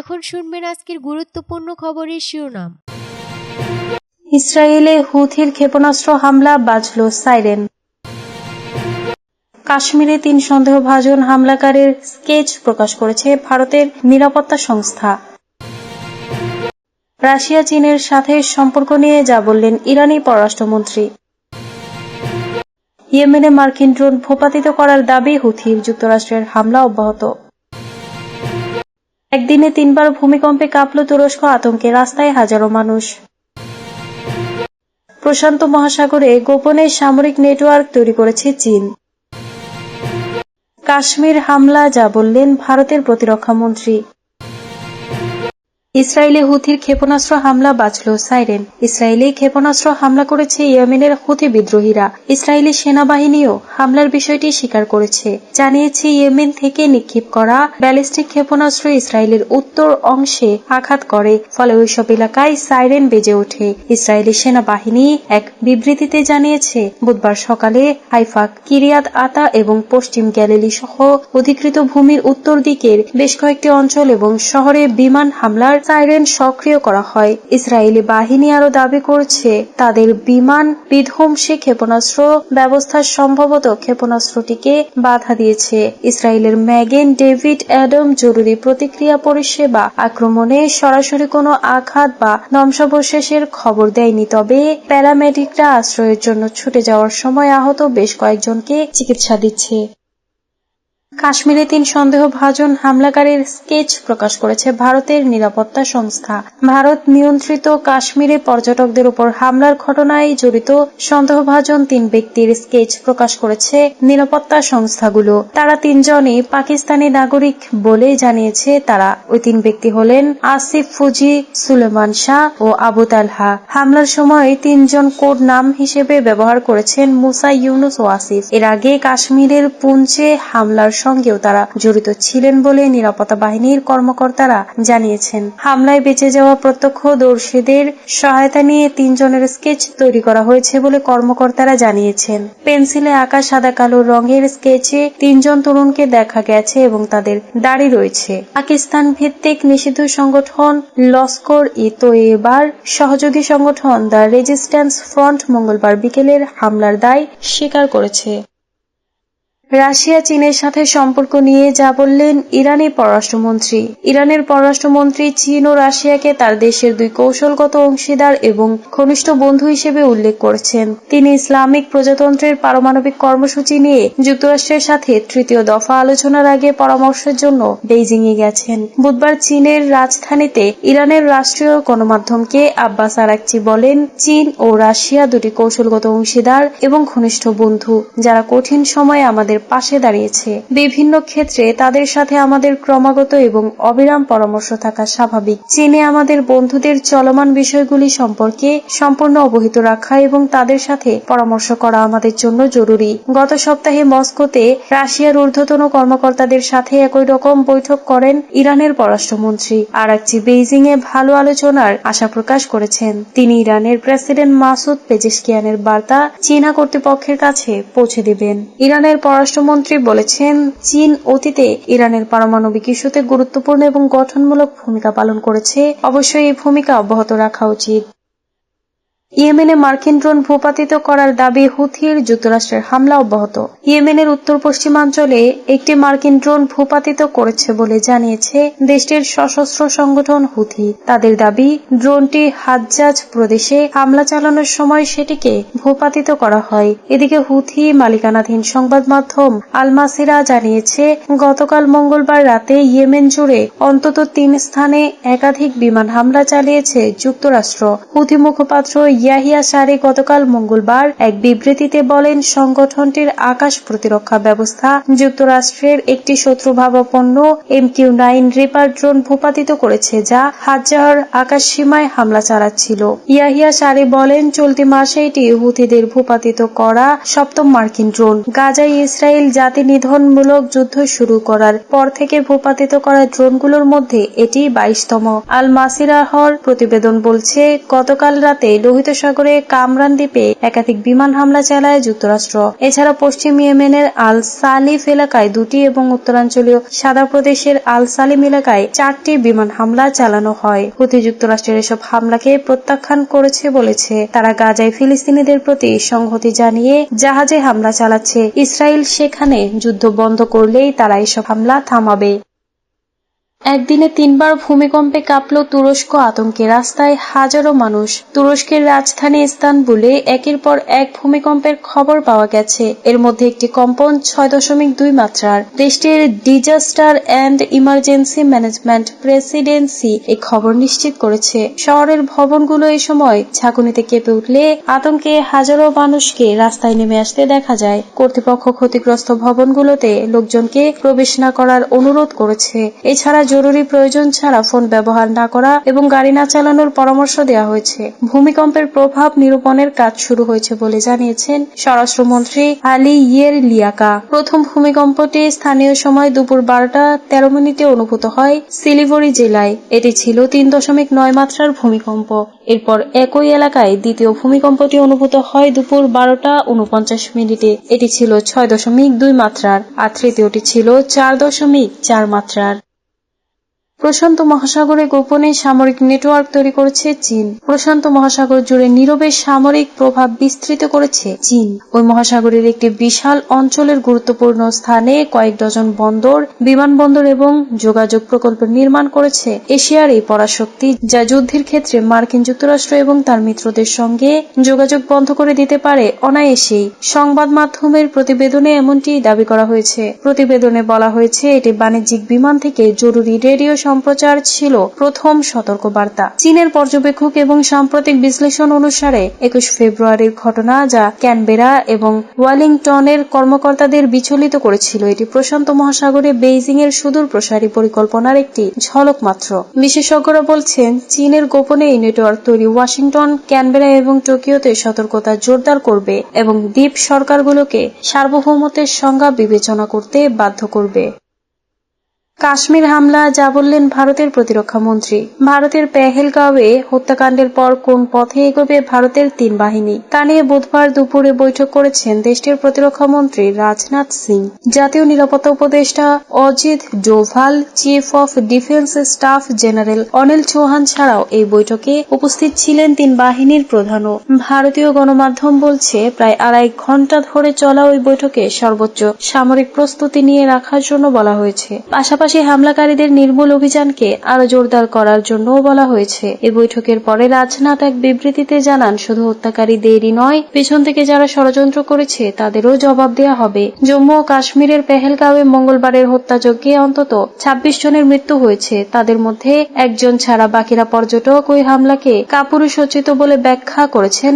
এখন শুনবেন আজকের গুরুত্বপূর্ণ খবরের শিরোনাম। ইসরায়েলে হুথির ক্ষেপণাস্ত্র হামলা, বাজল সাইরেন। কাশ্মীরে তিন সন্দেহভাজন হামলাকারীর স্কেচ প্রকাশ করেছে ভারতের নিরাপত্তা সংস্থা। রাশিয়া, চীনের সাথে সম্পর্ক নিয়ে যা বললেন ইরানি পররাষ্ট্রমন্ত্রী। ইয়েমেনে মার্কিন ড্রোন ভূপাতিত করার দাবি হুথির যুক্তরাষ্ট্রের হামলা অব্যাহত। একদিনে তিনবার ভূমিকম্পে কাঁপল তুরস্ক আতঙ্কে, রাস্তায় হাজারো মানুষ। প্রশান্ত মহাসাগরে গোপনে সামরিক নেটওয়ার্ক তৈরি করেছে চীন। কাশ্মীর হামলা, যা বললেন ভারতের প্রতিরক্ষা মন্ত্রী। ইসরায়েলে হুথির ক্ষেপণাস্ত্র হামলা বাঁচল সাইরেন। ইসরায়েলে ক্ষেপণাস্ত্র হামলা করেছে ইয়েমেনের হুথি বিদ্রোহীরা। ইসরায়েলি সেনাবাহিনীও হামলার বিষয়টি স্বীকার করেছে। জানিয়েছে ইয়েমেন থেকে নিক্ষেপ করা ব্যালিস্টিক ক্ষেপণাস্ত্র ইসরায়েলের উত্তর অংশে আঘাত করে। ফলে ওইসব এলাকায় সাইরেন বেজে ওঠে। ইসরায়েলি সেনাবাহিনী এক বিবৃতিতে জানিয়েছে, বুধবার সকালে হাইফা, কিরিয়াত আতা এবং পশ্চিম গ্যালিলি সহ অধিকৃত ভূমির উত্তর দিকের বেশ কয়েকটি অঞ্চল এবং শহরে বিমান হামলার সাইরেন সক্রিয় করা হয়। ইসরায়েলি বাহিনী আরও দাবি করছে, তাদের বিমান বিধ্বংসী ক্ষেপণাস্ত্র ব্যবস্থা সম্ভবত ক্ষেপণাস্ত্রটিকে বাধা দিয়েছে। ইসরায়েলের ম্যাগেন, ডেভিড, অ্যাডম জরুরি প্রতিক্রিয়া পরিষেবা আক্রমণে সরাসরি কোনো আঘাত বা ধ্বংসাবশেষের খবর দেয়নি, তবে প্যারামেডিকরা আশ্রয়ের জন্য ছুটে যাওয়ার সময় আহত বেশ কয়েকজনকে চিকিৎসা দিচ্ছে। কাশ্মীরে তিন সন্দেহভাজন হামলাকারীর স্কেচ প্রকাশ করেছে ভারতের নিরাপত্তা সংস্থা। ভারত নিয়ন্ত্রিত কাশ্মীরে পর্যটকদের উপর হামলার ঘটনায় জড়িত সন্দেহভাজন তিন ব্যক্তির স্কেচ প্রকাশ করেছে নিরাপত্তা সংস্থাগুলো। তারা তিনজনই পাকিস্তানি নাগরিক বলে জানিয়েছে তারা। ওই তিন ব্যক্তি হলেন আসিফ ফুজি, সুলেমান শাহ ও আবু তালহা। হামলার সময় তিনজন কোড নাম হিসেবে ব্যবহার করেছেন মুসা ইউনুস ও আসিফ। এর আগে কাশ্মীরের পুঞ্চে হামলার সঙ্গেও তারা জড়িত ছিলেন বলে নিরাপত্তা বাহিনীর কর্মকর্তারা জানিয়েছেন। হামলায় বেঁচে যাওয়া প্রত্যক্ষদর্শীদের সহায়তা নিয়ে তিনজনের স্কেচ তৈরি করা হয়েছে বলে কর্মকর্তারা জানিয়েছেন। পেন্সিলে আঁকা সাদা কালো রঙের স্কেচে তিনজন তরুণকে দেখা গেছে এবং তাদের দাড়ি রয়েছে। পাকিস্তান ভিত্তিক নিষিদ্ধ সংগঠন লস্কর ই সহযোগী সংগঠন দ্য রেজিস্ট্যান্স ফ্রন্ট মঙ্গলবার বিকেলের হামলার দায় স্বীকার করেছে। রাশিয়া, চীনের সাথে সম্পর্ক নিয়ে যা বললেন ইরানের পররাষ্ট্রমন্ত্রী। ইরানের পররাষ্ট্রমন্ত্রী চীন ও রাশিয়াকে তার দেশের দুই কৌশলগত অংশীদার এবং ঘনিষ্ঠ বন্ধু হিসেবে উল্লেখ করেছেন। তিনি ইসলামিক প্রজাতন্ত্রের পারমাণবিক কর্মসূচি নিয়ে যুক্তরাষ্ট্রের সাথে তৃতীয় দফা আলোচনার আগে পরামর্শের জন্য বেইজিং এ গেছেন। বুধবার চীনের রাজধানীতে ইরানের রাষ্ট্রীয় গণমাধ্যমকে আব্বাস আরাকচি বলেন, চীন ও রাশিয়া দুটি কৌশলগত অংশীদার এবং ঘনিষ্ঠ বন্ধু। যারা কঠিন সময়ে আমাদের আমাদের পাশে দাঁড়িয়েছে। বিভিন্ন ক্ষেত্রে তাদের সাথে আমাদের ক্রমাগত এবং অবিরাম পরামর্শ থাকা স্বাভাবিক। চীনে আমাদের বন্ধুদের চলমান বিষয়গুলি সম্পর্কে সম্পূর্ণ অবহিত রাখা এবং তাদের সাথে পরামর্শ করা আমাদের জন্য জরুরি। গত সপ্তাহে মস্কোতে রাশিয়ার ঊর্ধ্বতন কর্মকর্তাদের সাথে একই রকম বৈঠক করেন ইরানের পররাষ্ট্রমন্ত্রী। আরাকচি বেইজিং এ ভালো আলোচনার আশা প্রকাশ করেছেন। তিনি ইরানের প্রেসিডেন্ট মাসুদ পেজেশকিয়ানের বার্তা চীনা কর্তৃপক্ষের কাছে পৌঁছে দেবেন। ইরানের পররাষ্ট্র পররাষ্ট্রমন্ত্রী বলেছেন, চীন অতীতে ইরানের পারমাণবিক ইস্যুতে গুরুত্বপূর্ণ এবং গঠনমূলক ভূমিকা পালন করেছে। অবশ্যই এই ভূমিকা অব্যাহত রাখা উচিত। ইয়েমেনে মার্কিন ড্রোন ভূপাতিত করার দাবি হুথির যুক্তরাষ্ট্রের হামলা অব্যাহত। ইয়েমেনের উত্তর পশ্চিমাঞ্চলে একটি মার্কিন ড্রোন ভূপাতিত করেছে বলে জানিয়েছে দেশটির সশস্ত্র সংগঠন হুথি। তাদের দাবি, ড্রোনটি হাজ্জাজ প্রদেশে হামলা চালানোর সময় সেটিকে ভূপাতিত করা হয়। এদিকে হুথি মালিকানাধীন সংবাদ মাধ্যম আলমাসিরা জানিয়েছে, গতকাল মঙ্গলবার রাতে ইয়েমেন জুড়ে অন্তত তিন স্থানে একাধিক বিমান হামলা চালিয়েছে যুক্তরাষ্ট্র। হুথি মুখপাত্র ইয়াহিয়া সারে গতকাল মঙ্গলবার এক বিবৃতিতে বলেন, সংগঠনটির আকাশ প্রতিরক্ষা ব্যবস্থা যুক্তরাষ্ট্রের একটি শত্রুভাবাপন্ন M Q nine reaper drone ভূপাতিত করেছে যা হাজার আকাশ সীমায় হামলা চালাচ্ছিল। ইয়াহিয়া সারে বলেন, চলতি মাসে এটি হুথিদের ভূপাতিত করা সপ্তম মার্কিন ড্রোন। গাজায় ইসরায়েল জাতি নিধনমূলক যুদ্ধ শুরু করার পর থেকে ভূপাতিত করা ড্রোনগুলোর মধ্যে এটি বাইশতম। আল মাসিরাহর প্রতিবেদন বলছে, গতকাল রাতে লোহিত লোহিত সাগরে কামরান দ্বীপে একাধিক বিমান হামলা চালায় যুক্তরাষ্ট্র। এছাড়া পশ্চিম ইয়েমেনের আল সালিফ এলাকায় দুটি এবং উত্তরাঞ্চলীয় সাদা প্রদেশের আল সালিম এলাকায় চারটি বিমান হামলা চালানো হয়। হুতি যুক্তরাষ্ট্রের এসব হামলাকে প্রত্যাখ্যান করেছে বলেছে। তারা গাজায় ফিলিস্তিনিদের প্রতি সংহতি জানিয়ে জাহাজে হামলা চালাচ্ছে। ইসরায়েল সেখানে যুদ্ধ বন্ধ করলেই তারা এসব হামলা থামাবে। একদিনে তিনবার ভূমিকম্পে কাঁপল তুরস্ক আতঙ্কে। রাস্তায় হাজারো মানুষ। তুরস্কের রাজধানী ইস্তানবুলে একের পর এক ভূমিকম্পের খবর পাওয়া গেছে। এর মধ্যে একটি কম্পন ছয় দশমিক দুই মাত্রার। দেশটির disaster and emergency management presidency এই খবর নিশ্চিত করেছে। শহরের ভবনগুলো এই সময় ঝাঁকুনিতে কেঁপে উঠলে আতঙ্কে হাজারো মানুষকে রাস্তায় নেমে আসতে দেখা যায়। কর্তৃপক্ষ ক্ষতিগ্রস্ত ভবনগুলোতে লোকজনকে প্রবেশ না করার অনুরোধ করেছে। এছাড়া জরুরি প্রয়োজন ছাড়া ফোন ব্যবহার না করা এবং গাড়ি না চালানোর পরামর্শ দেওয়া হয়েছে। ভূমিকম্পের প্রভাব নিরূপণের কাজ শুরু হয়েছে বলে জানিয়েছেন স্বরাষ্ট্রমন্ত্রী আলী ইয়ের লিয়াকা প্রথম ভূমিকম্পটি স্থানীয় সময় দুপুর বারোটা তেরো মিনিটে অনুভূত হয় শিলিগুড়ি জেলায়। এটি ছিল তিন দশমিক নয় মাত্রার ভূমিকম্প। এরপর একই এলাকায় দ্বিতীয় ভূমিকম্পটি অনুভূত হয় দুপুর বারোটা উনপঞ্চাশ মিনিটে। এটি ছিল ছয় দশমিক দুই মাত্রার আর তৃতীয়টি ছিল চার দশমিক চার মাত্রার। প্রশান্ত মহাসাগরে গোপনে সামরিক নেটওয়ার্ক তৈরি করেছে চীন। প্রশান্ত মহাসাগর জুড়ে নীরবে সামরিক প্রভাব বিস্তৃত করেছে চীন। ওই মহাসাগরের একটি বিশাল অঞ্চলের গুরুত্বপূর্ণ স্থানে কয়েক ডজন বন্দর, বিমানবন্দর এবং যোগাযোগ প্রকল্প নির্মাণ করেছে এশিয়ার এই পরাশক্তি, যা যুদ্ধের ক্ষেত্রে মার্কিন যুক্তরাষ্ট্র এবং তার মিত্রদের সঙ্গে যোগাযোগ বন্ধ করে দিতে পারে অনায়াসেই। সংবাদ মাধ্যমের প্রতিবেদনে এমনটি দাবি করা হয়েছে। প্রতিবেদনে বলা হয়েছে, এটি বাণিজ্যিক বিমান থেকে জরুরি রেডিও সম্প্রচার ছিল প্রথম সতর্কবার্তা। চীনের পর্যবেক্ষক এবং সাম্প্রতিক বিশ্লেষণ অনুসারে, একুশ ফেব্রুয়ারির ঘটনা যা ক্যানবেরা এবং ওয়েলিংটনের কর্মকর্তাদের বিচলিত করেছিল, এটি প্রশান্ত মহাসাগরে বেইজিং এর সুদূর প্রসারী পরিকল্পনার একটি ঝলক মাত্র। বিশেষজ্ঞরা বলছেন, চীনের গোপনে এই নেটওয়ার্ক তৈরি ওয়াশিংটন, ক্যানবেরা এবং টোকিওতে সতর্কতা জোরদার করবে এবং দ্বীপ সরকারগুলোকে সার্বভৌমত্বের সংজ্ঞা বিবেচনা করতে বাধ্য করবে। কাশ্মীর হামলা, যা বললেন ভারতের প্রতিরক্ষা মন্ত্রী। ভারতের পেহেলগাঁওয়ে হত্যাকাণ্ডের পর কোন পথে এগোবে ভারতের তিন বাহিনী? তা নিয়ে বুধবার দুপুরে বৈঠক করেছেন দেশটির প্রতিরক্ষা মন্ত্রী রাজনাথ সিং। জাতীয় নিরাপত্তা উপদেষ্টা Ajit Doval, chief of defence staff general Anil Chauhan ছাড়াও এই বৈঠকে উপস্থিত ছিলেন তিন বাহিনীর প্রধানও। ভারতীয় গণমাধ্যম বলছে, প্রায় আড়াই ঘণ্টা ধরে চলা ওই বৈঠকে সর্বোচ্চ সামরিক প্রস্তুতি নিয়ে রাখার জন্য বলা হয়েছে। পাশাপাশি হামলাকারীদের নির্মূল অভিযানকে আরও জোরদার করার জন্যও বলা হয়েছে। এই বৈঠকের পরে রাজনাথ এক বিবৃতিতে জানান, শুধু হত্যাকারী হত্যাকারীদেরই নয়, পেছন থেকে যারা ষড়যন্ত্র করেছে তাদেরও জবাব দেওয়া হবে। জম্মু ও কাশ্মীরের পেহেলগাঁওয়ে মঙ্গলবারের হত্যাযজ্ঞে অন্তত ছাব্বিশ জনের মৃত্যু হয়েছে। তাদের মধ্যে একজন ছাড়া বাকিরা পর্যটক ওই হামলাকে কাপুরুষোচিত বলে ব্যাখ্যা করেছেন